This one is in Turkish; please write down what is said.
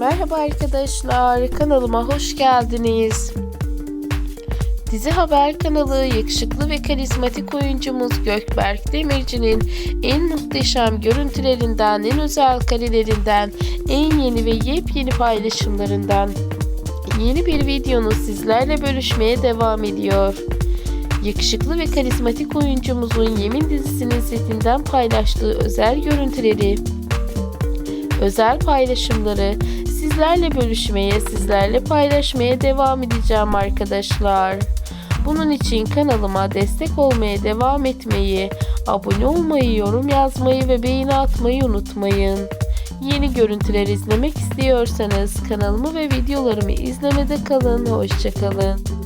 Merhaba arkadaşlar, kanalıma hoş geldiniz. Dizi Haber kanalı yakışıklı ve karizmatik oyuncumuz Gökberk Demirci'nin en muhteşem görüntülerinden, en özel karelerinden, en yeni ve yepyeni paylaşımlarından yeni bir videonu sizlerle bölüşmeye devam ediyor. Yakışıklı ve karizmatik oyuncumuzun Yemin dizisinin setinden paylaştığı özel görüntüleri, özel paylaşımları sizlerle bölüşmeye, sizlerle paylaşmaya devam edeceğim arkadaşlar. Bunun için kanalıma destek olmaya devam etmeyi, abone olmayı, yorum yazmayı ve beğeni atmayı unutmayın. Yeni görüntüler izlemek istiyorsanız kanalımı ve videolarımı izlemede kalın. Hoşçakalın.